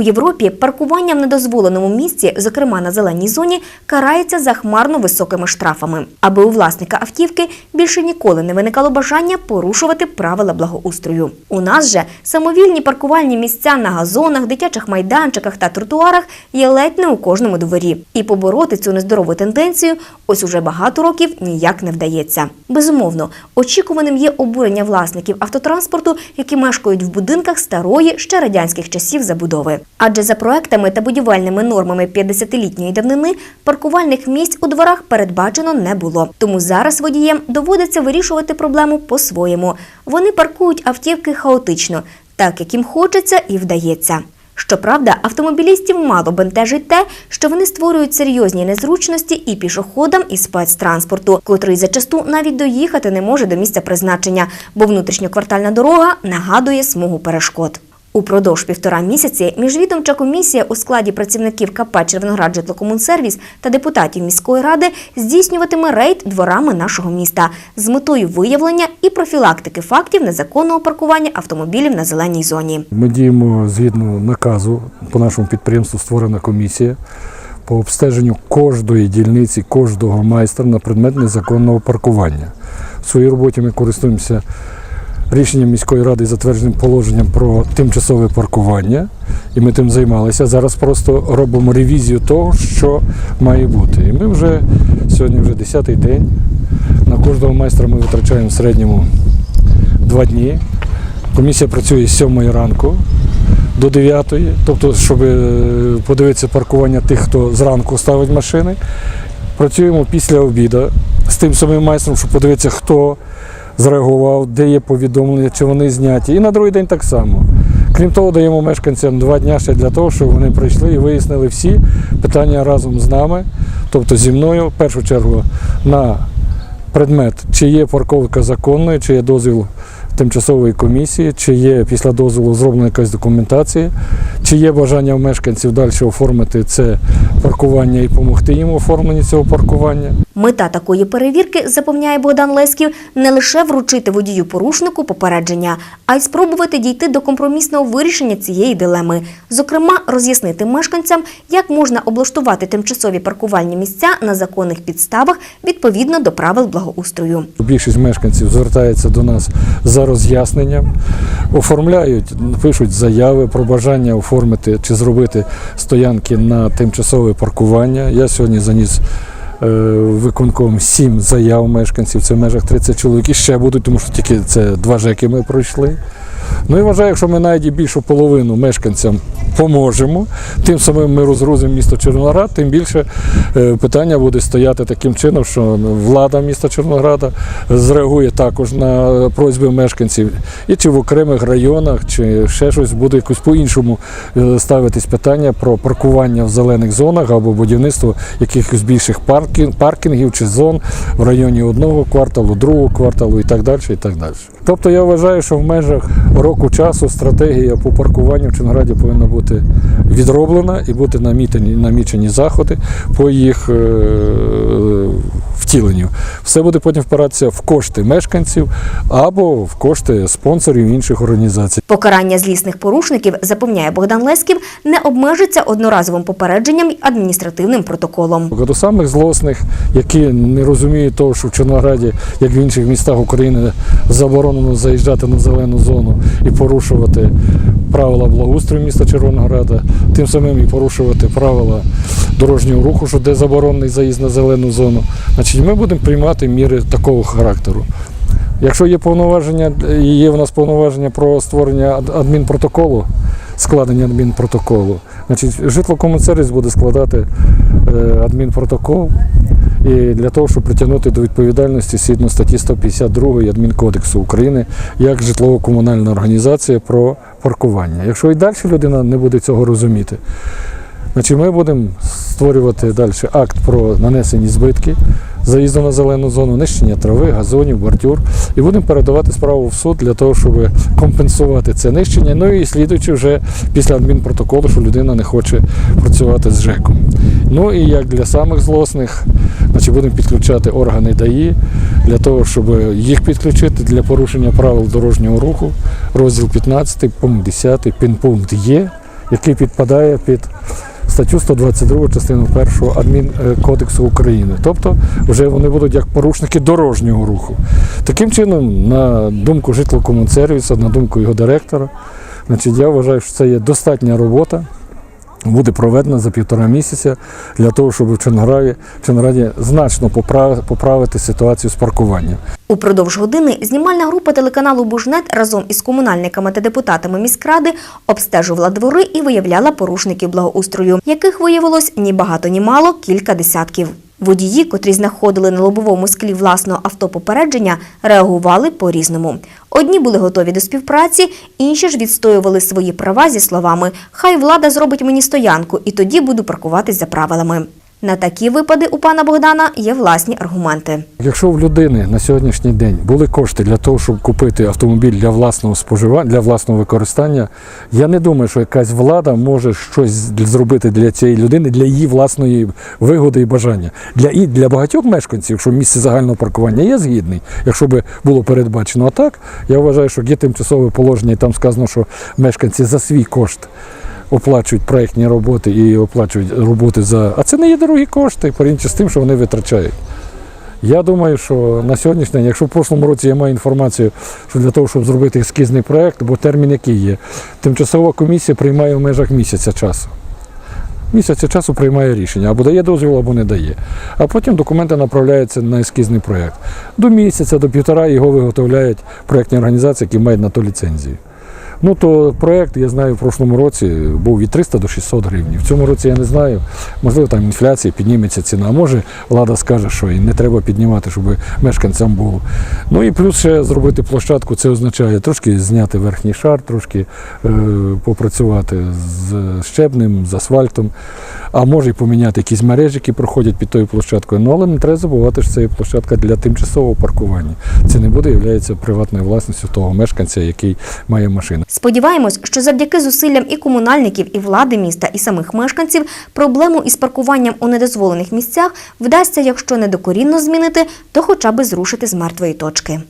У Європі паркування в недозволеному місці, зокрема на зеленій зоні, карається захмарно високими штрафами, аби у власника автівки більше ніколи не виникало бажання порушувати правила благоустрою. У нас же самовільні паркувальні місця на газонах, дитячих майданчиках та тротуарах є ледь не у кожному дворі. І побороти цю нездорову тенденцію ось уже багато років ніяк не вдається. Безумовно, очікуваним є обурення власників автотранспорту, які мешкають в будинках старої ще радянських часів забудови. Адже за проектами та будівельними нормами 50-літньої давнини паркувальних місць у дворах передбачено не було. Тому зараз водієм доводиться вирішувати проблему по-своєму. Вони паркують автівки хаотично, так як їм хочеться і вдається. Щоправда, автомобілістів мало бентежить те, що вони створюють серйозні незручності і пішоходам, і спецтранспорту, котрий зачасту навіть доїхати не може до місця призначення, бо внутрішньоквартальна дорога нагадує смугу перешкод. Упродовж півтора місяці міжвідомча комісія у складі працівників КП «Червоноград Житлокомунсервіс» та депутатів міської ради здійснюватиме рейд дворами нашого міста з метою виявлення і профілактики фактів незаконного паркування автомобілів на зеленій зоні. Ми діємо згідно наказу. По нашому підприємству створена комісія по обстеженню кожної дільниці, кожного майстра на предмет незаконного паркування. В своїй роботі ми користуємося рішенням міської ради затвердженим положенням про тимчасове паркування. І ми тим займалися. Зараз просто робимо ревізію того, що має бути. І ми вже сьогодні вже 10-й день. На кожного майстра ми витрачаємо в середньому два дні. Комісія працює з 7 ранку до 9, тобто, щоб е, подивитися паркування тих, хто зранку ставить машини. Працюємо після обіду з тим самим майстром, щоб подивитися, хто зреагував, де є повідомлення, чи вони зняті. І на другий день так само. Крім того, даємо мешканцям два дні ще для того, щоб вони прийшли і вияснили всі питання разом з нами, тобто зі мною, в першу чергу, на предмет, чи є парковка законною, чи є дозвіл тимчасової комісії, чи є після дозволу зроблена якась документація, чи є бажання у мешканців далі оформити це паркування і допомогти їм у оформленні цього паркування. Мета такої перевірки, запевняє Богдан Леськів, не лише вручити водію порушнику попередження, а й спробувати дійти до компромісного вирішення цієї дилеми. Зокрема, роз'яснити мешканцям, як можна облаштувати тимчасові паркувальні місця на законних підставах відповідно до правил благоустрою. Більшість мешканців звертається до нас за роз'ясненням, оформляють, пишуть заяви про бажання оформити чи зробити стоянки на тимчасове паркування. Я сьогодні заніс е, виконком сім заяв мешканців, це в межах 30 чоловік. І ще будуть, тому що тільки це два жеки ми пройшли. Ну і вважаю, якщо ми навіть більшу половину мешканцям поможемо, тим самим ми розгрузимо місто Чорноград, тим більше е, питання буде стояти таким чином, що влада міста Чорнограда зреагує також на просьби мешканців, і чи в окремих районах, чи ще щось буде якось по-іншому е, ставитись питання про паркування в зелених зонах або будівництво якихось більших паркін- паркінгів чи зон в районі одного кварталу, другого кварталу і так далі. І так далі. Тобто я вважаю, що в межах року часу стратегія по паркуванню в Чонграді повинна бути відроблена і бути намітені, намічені заходи по їх е, втіленню. Все буде потім впиратися в кошти мешканців або в кошти спонсорів інших організацій. Покарання злісних порушників, запевняє Богдан Леськів, не обмежиться одноразовим попередженням й адміністративним протоколом. До самих злосних, які не розуміють того, що в Чорнограді, як в інших містах України, заборонено заїжджати на зелену зону і порушувати правила благоустрою міста Червонограда, тим самим і порушувати правила дорожнього руху, що де заборонений заїзд на зелену зону. Значить, ми будемо приймати міри такого характеру. Якщо є повноваження, є в нас повноваження про створення адмінпротоколу, складення адмінпротоколу, значить житлокомунсервіс буде складати е, адмінпротокол і для того, щоб притягнути до відповідальності згідно статті 152 Адмінкодексу України як житлово-комунальна організація про паркування. Якщо і далі людина не буде цього розуміти, Значить, ми будемо створювати далі акт про нанесені збитки заїзду на зелену зону, нищення трави, газонів, бордюр. І будемо передавати справу в суд для того, щоб компенсувати це нищення. Ну і слідуючи вже після адмінпротоколу, що людина не хоче працювати з ЖЕКом. Ну і як для самих злосних, значить, будемо підключати органи ДАІ для того, щоб їх підключити для порушення правил дорожнього руху. Розділ 15, пункт 10, пінпункт є. який підпадає під статтю 122 частину 1 Адмінкодексу України. Тобто вже вони будуть як порушники дорожнього руху. Таким чином, на думку житлокомунсервісу, на думку його директора, значить, я вважаю, що це є достатня робота. Буде проведена за півтора місяця для того, щоб в Чонграді, в Чонграді значно поправ- поправити ситуацію з паркуванням. Упродовж години знімальна група телеканалу Бужнет разом із комунальниками та депутатами міськради обстежувала двори і виявляла порушників благоустрою, яких виявилось ні багато, ні мало кілька десятків. Водії, котрі знаходили на лобовому склі власного авто попередження, реагували по-різному. Одні були готові до співпраці, інші ж відстоювали свої права зі словами Хай влада зробить мені стоянку, і тоді буду паркуватись за правилами. На такі випади у пана Богдана є власні аргументи. Якщо в людини на сьогоднішній день були кошти для того, щоб купити автомобіль для власного споживання, для власного використання, я не думаю, що якась влада може щось зробити для цієї людини, для її власної вигоди і бажання. Для і для багатьох мешканців, що місце загального паркування є згідний, якщо би було передбачено. А так, я вважаю, що є тимчасове положення, і там сказано, що мешканці за свій кошт оплачують проєктні роботи і оплачують роботи за. А це не є дорогі кошти, порівняно з тим, що вони витрачають. Я думаю, що на сьогоднішній день, якщо в прошлому році я маю інформацію, що для того, щоб зробити ескізний проєкт, бо термін який є, тимчасова комісія приймає в межах місяця часу. Місяця часу приймає рішення, або дає дозвіл, або не дає. А потім документи направляються на ескізний проєкт. До місяця, до півтора його виготовляють проєктні організації, які мають на то ліцензію. Ну то проєкт, я знаю, в прошлому році був від 300 до 600 гривень. В цьому році я не знаю. Можливо, там інфляція, підніметься ціна. Може влада скаже, що і не треба піднімати, щоб мешканцям було. Ну і плюс ще зробити площадку, це означає трошки зняти верхній шар, трошки е, попрацювати з щебнем, з асфальтом. А може й поміняти якісь мережі, які проходять під тою площадкою. Ну але не треба забувати, що це є площадка для тимчасового паркування. Це не буде являється приватною власністю того мешканця, який має машину. Сподіваємось, що завдяки зусиллям і комунальників, і влади міста, і самих мешканців проблему із паркуванням у недозволених місцях вдасться, якщо не докорінно змінити, то хоча б зрушити з мертвої точки.